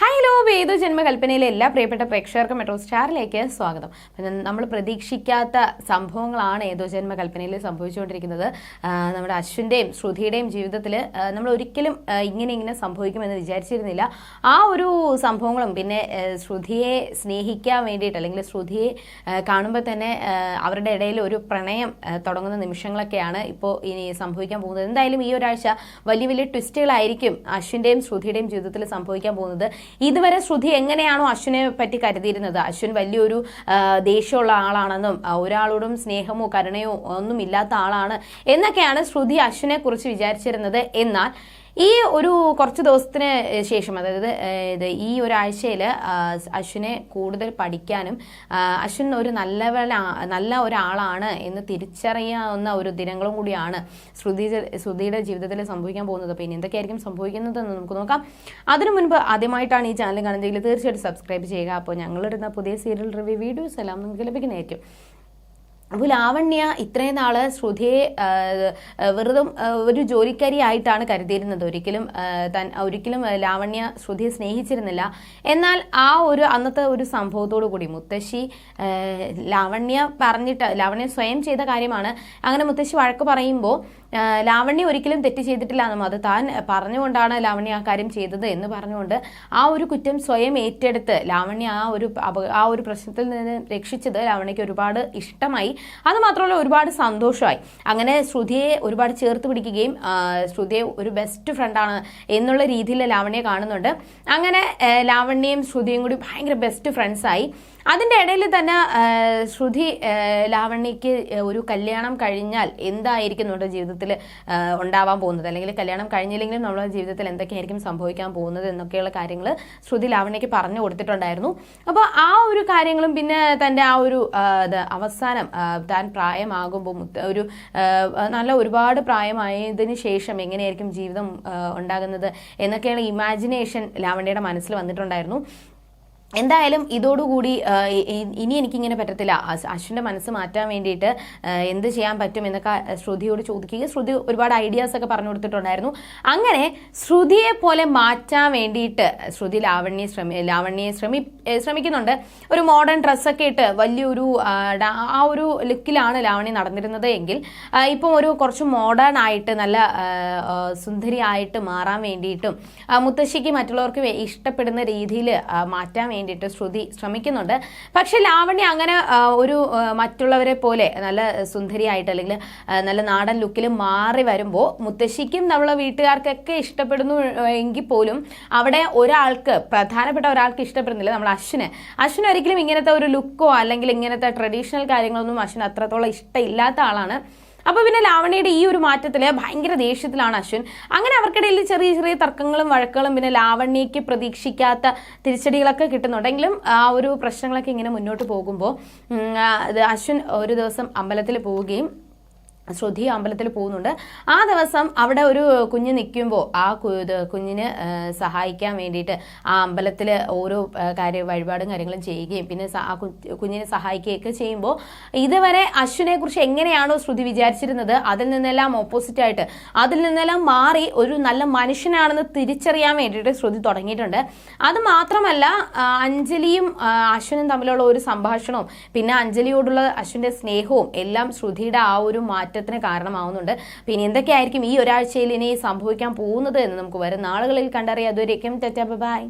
Hello വേദ ജന്മകൽപ്പനയിലെ എല്ലാ പ്രിയപ്പെട്ട പ്രേക്ഷകർക്കും മെട്രോ സ്റ്റാറിലേക്ക് സ്വാഗതം. നമ്മൾ പ്രതീക്ഷിക്കാത്ത സംഭവങ്ങളാണ് ഏതോ ജന്മകൽപ്പനയിൽ സംഭവിച്ചുകൊണ്ടിരിക്കുന്നത്. നമ്മുടെ അശ്വിന്റെയും ശ്രുതിയുടെയും ജീവിതത്തിൽ നമ്മൾ ഒരിക്കലും ഇങ്ങനെ ഇങ്ങനെ സംഭവിക്കുമെന്ന് വിചാരിച്ചിരുന്നില്ല. ആ ഒരു സംഭവങ്ങളും പിന്നെ ശ്രുതിയെ സ്നേഹിക്കാൻ വേണ്ടിയിട്ട് അല്ലെങ്കിൽ ശ്രുതിയെ കാണുമ്പോൾ തന്നെ അവരുടെ ഇടയിൽ ഒരു പ്രണയം തുടങ്ങുന്ന നിമിഷങ്ങളൊക്കെയാണ് ഇപ്പോൾ ഇനി സംഭവിക്കാൻ പോകുന്നത്. എന്തായാലും ഈ ഒരാഴ്ച വലിയ വലിയ ട്വിസ്റ്റുകളായിരിക്കും അശ്വിന്റെയും ശ്രുതിയുടെയും ജീവിതത്തിൽ സംഭവിക്കാൻ പോകുന്നത്. ഇതുവരെ ശ്രുതി എങ്ങനെയാണോ അശ്വിനെ പറ്റി കരുതിയിരുന്നത്? അശ്വിൻ വലിയൊരു ദേഷ്യമുള്ള ആളാണെന്നും ഒരാളോടും സ്നേഹമോ കരുണയോ ഒന്നും ഇല്ലാത്ത ആളാണ് എന്നൊക്കെയാണ് ശ്രുതി അശ്വിനെ കുറിച്ച് വിചാരിച്ചിരുന്നത്. എന്നാൽ ഈ ഒരു കുറച്ച് ദിവസത്തിന് ശേഷം അതായത് ഇത് ഈ ഒരാഴ്ചയിൽ അശ്വിനെ കൂടുതൽ പഠിക്കാനും അശ്വിൻ ഒരു നല്ലവല നല്ല ഒരാളാണ് എന്ന് തിരിച്ചറിയാവുന്ന ഒരു ദിനങ്ങളും കൂടിയാണ് ശ്രുതി ശ്രുതിയുടെ ജീവിതത്തിൽ സംഭവിക്കാൻ പോകുന്നത്. അപ്പോൾ ഇനി എന്തൊക്കെയായിരിക്കും സംഭവിക്കുന്നതെന്ന് നമുക്ക് നോക്കാം. അതിനു മുൻപ് ആദ്യമായിട്ടാണ് ഈ ചാനൽ കാണുന്നതെങ്കിൽ തീർച്ചയായിട്ടും സബ്സ്ക്രൈബ് ചെയ്യുക. അപ്പോൾ ഞങ്ങളിടുന്ന പുതിയ സീരിയൽ റിവ്യൂ വീഡിയോസ് എല്ലാം നിങ്ങൾക്ക് ലഭിക്കുന്നതായിരിക്കും. അപ്പോൾ ലാവണ്യ ഇത്രയും നാൾ ശ്രുതിയെ വെറുതും ഒരു ജോലിക്കാരി ആയിട്ടാണ് കരുതിയിരുന്നത്. ഒരിക്കലും തൻ ഒരിക്കലും ലാവണ്യ ശ്രുതിയെ സ്നേഹിച്ചിരുന്നില്ല. എന്നാൽ ആ ഒരു അന്നത്തെ ഒരു സംഭവത്തോടു കൂടി മുത്തശ്ശി ലാവണ്യ പറഞ്ഞിട്ട് ലാവണ്യ സ്വയം ചെയ്ത കാര്യമാണ്. അങ്ങനെ മുത്തശ്ശി വഴക്ക് പറയുമ്പോൾ ലാവണ്യ ഒരിക്കലും തെറ്റ് ചെയ്തിട്ടില്ല എന്നും അത് താൻ പറഞ്ഞുകൊണ്ടാണ് ലാവണ്യ ആ കാര്യം ചെയ്തത് എന്ന് പറഞ്ഞുകൊണ്ട് ആ ഒരു കുറ്റം സ്വയം ഏറ്റെടുത്ത് ലാവണ്യ ആ ഒരു ആ ഒരു പ്രശ്നത്തിൽ നിന്ന് രക്ഷിച്ചത് ലാവണ്യയ്ക്ക് ഒരുപാട് ഇഷ്ടമായി. അത് മാത്രമല്ല ഒരുപാട് സന്തോഷമായി. അങ്ങനെ ശ്രുതിയെ ഒരുപാട് ചേർത്ത് പിടിക്കുകയും ശ്രുതിയെ ഒരു ബെസ്റ്റ് ഫ്രണ്ടാണ് എന്നുള്ള രീതിയിൽ ലാവണ്യ കാണുന്നുണ്ട്. അങ്ങനെ ലാവണ്യയും ശ്രുതിയും കൂടി ഭയങ്കര ബെസ്റ്റ് ഫ്രണ്ട്സായി അതിന്റെ ഇടയിൽ തന്നെ ശ്രുതി ലാവണ്യയ്ക്ക് ഒരു കല്യാണം കഴിഞ്ഞാൽ എന്തായിരിക്കും നമ്മുടെ ജീവിതത്തിൽ ഉണ്ടാവാൻ പോകുന്നത്. അല്ലെങ്കിൽ കല്യാണം കഴിഞ്ഞില്ലെങ്കിലും നമ്മുടെ ജീവിതത്തിൽ എന്തൊക്കെയായിരിക്കും സംഭവിക്കാൻ പോകുന്നത് എന്നൊക്കെയുള്ള കാര്യങ്ങൾ ശ്രുതി ലാവണയ്ക്ക് പറഞ്ഞു കൊടുത്തിട്ടുണ്ടായിരുന്നു. അപ്പോൾ ആ ഒരു കാര്യങ്ങളും പിന്നെ തന്റെ ആ ഒരു അവസാനം താൻ പ്രായമാകുമ്പോൾ ഒരു നല്ല ഒരുപാട് പ്രായമായതിനു ശേഷം എങ്ങനെയായിരിക്കും ജീവിതം ഉണ്ടാകുന്നത് എന്നൊക്കെയുള്ള ഇമാജിനേഷൻ ലാവണ്യയുടെ മനസ്സിൽ വന്നിട്ടുണ്ടായിരുന്നു. എന്തായാലും ഇതോടുകൂടി ഇനി എനിക്കിങ്ങനെ പറ്റത്തില്ല. അശ്വിന്റെ മനസ്സ് മാറ്റാൻ വേണ്ടിയിട്ട് എന്ത് ചെയ്യാൻ പറ്റും എന്നൊക്കെ ശ്രുതിയോട് ചോദിക്കുകയും ശ്രുതി ഒരുപാട് ഐഡിയാസ് ഒക്കെ പറഞ്ഞു കൊടുത്തിട്ടുണ്ടായിരുന്നു. അങ്ങനെ ശ്രുതിയെ പോലെ മാറ്റാൻ വേണ്ടിയിട്ട് ശ്രുതി ലാവണ്യെ ശ്രമി ലാവണ്യെ ശ്രമി ശ്രമിക്കുന്നുണ്ട്. ഒരു മോഡേൺ ഡ്രസ്സൊക്കെ ഇട്ട് വലിയൊരു ആ, ഒരു ലുക്കിലാണ് ലാവണ്യ നടന്നിരുന്നത് എങ്കിൽ ഇപ്പം ഒരു കുറച്ച് മോഡേൺ ആയിട്ട് നല്ല സുന്ദരിയായിട്ട് മാറാൻ വേണ്ടിയിട്ടും മുത്തശ്ശിക്ക് മറ്റുള്ളവർക്ക് ഇഷ്ടപ്പെടുന്ന രീതിയിൽ മാറ്റാൻ വേണ്ടിയിട്ട് ശ്രുതി ശ്രമിക്കുന്നുണ്ട്. പക്ഷേ ലാവണ്യ അങ്ങനെ ഒരു മറ്റുള്ളവരെ പോലെ നല്ല സുന്ദരിയായിട്ട് അല്ലെങ്കിൽ നല്ല നാടൻ ലുക്കിൽ മാറി വരുമ്പോൾ മുത്തശ്ശിക്കും നമ്മളെ വീട്ടുകാർക്കൊക്കെ ഇഷ്ടപ്പെടുന്നു എങ്കിൽ പോലും അവിടെ ഒരാൾക്ക് പ്രധാനപ്പെട്ട ഒരാൾക്ക് ഇഷ്ടപ്പെടുന്നില്ല നമ്മൾ അശ്വിന്. അശ്വിന് ഒരിക്കലും ഇങ്ങനത്തെ ഒരു ലുക്കോ അല്ലെങ്കിൽ ഇങ്ങനത്തെ ട്രഡീഷണൽ കാര്യങ്ങളൊന്നും അശ്വിന് അത്രത്തോളം ഇഷ്ടമില്ലാത്ത ആളാണ്. അപ്പോൾ പിന്നെ ലാവണിയുടെ ഈ ഒരു മാറ്റത്തിൽ ഭയങ്കര ദേഷ്യത്തിലാണ് അശ്വിൻ. അങ്ങനെ അവർക്കിടയിൽ ചെറിയ ചെറിയ തർക്കങ്ങളും വഴക്കുകളും പിന്നെ ലാവണ്യയ്ക്ക് പ്രതീക്ഷിക്കാത്ത തിരിച്ചടികളൊക്കെ കിട്ടുന്നുണ്ടെങ്കിലും ആ ഒരു പ്രശ്നങ്ങളൊക്കെ ഇങ്ങനെ മുന്നോട്ട് പോകുമ്പോൾ അശ്വിൻ ഒരു ദിവസം അമ്പലത്തിൽ പോവുകയും ശ്രുതി അമ്പലത്തിൽ പോകുന്നുണ്ട്. ആ ദിവസം അവിടെ ഒരു കുഞ്ഞ് നിൽക്കുമ്പോൾ ആ കുഞ്ഞിന് സഹായിക്കാൻ വേണ്ടിയിട്ട് ആ അമ്പലത്തിൽ ഓരോ കാര്യ വഴിപാടും കാര്യങ്ങളും ചെയ്യുകയും പിന്നെ ആ കുഞ്ഞിനെ സഹായിക്കുകയൊക്കെ ചെയ്യുമ്പോൾ ഇതുവരെ അശ്വിനെ കുറിച്ച് എങ്ങനെയാണോ ശ്രുതി വിചാരിച്ചിരുന്നത് അതിൽ നിന്നെല്ലാം ഓപ്പോസിറ്റ് ആയിട്ട് അതിൽ നിന്നെല്ലാം മാറി ഒരു നല്ല മനുഷ്യനാണെന്ന് തിരിച്ചറിയാൻ വേണ്ടിയിട്ട് ശ്രുതി തുടങ്ങിയിട്ടുണ്ട്. അത് മാത്രമല്ല അഞ്ജലിയും അശ്വിനും തമ്മിലുള്ള ഒരു സംഭാഷണവും പിന്നെ അഞ്ജലിയോടുള്ള അശ്വിന്റെ സ്നേഹവും എല്ലാം ശ്രുതിയുടെ ആ ഒരു മാറ്റത്തിന് കാരണമാവുന്നുണ്ട്. പിന്നെ എന്തൊക്കെയായിരിക്കും ഈ ഒരാഴ്ചയിൽ ഇനി സംഭവിക്കാൻ പോകുന്നത് എന്ന് നമുക്ക് വരും. നാളുകളിൽ കണ്ടറിയാം. അതുവരേക്കും ബൈ.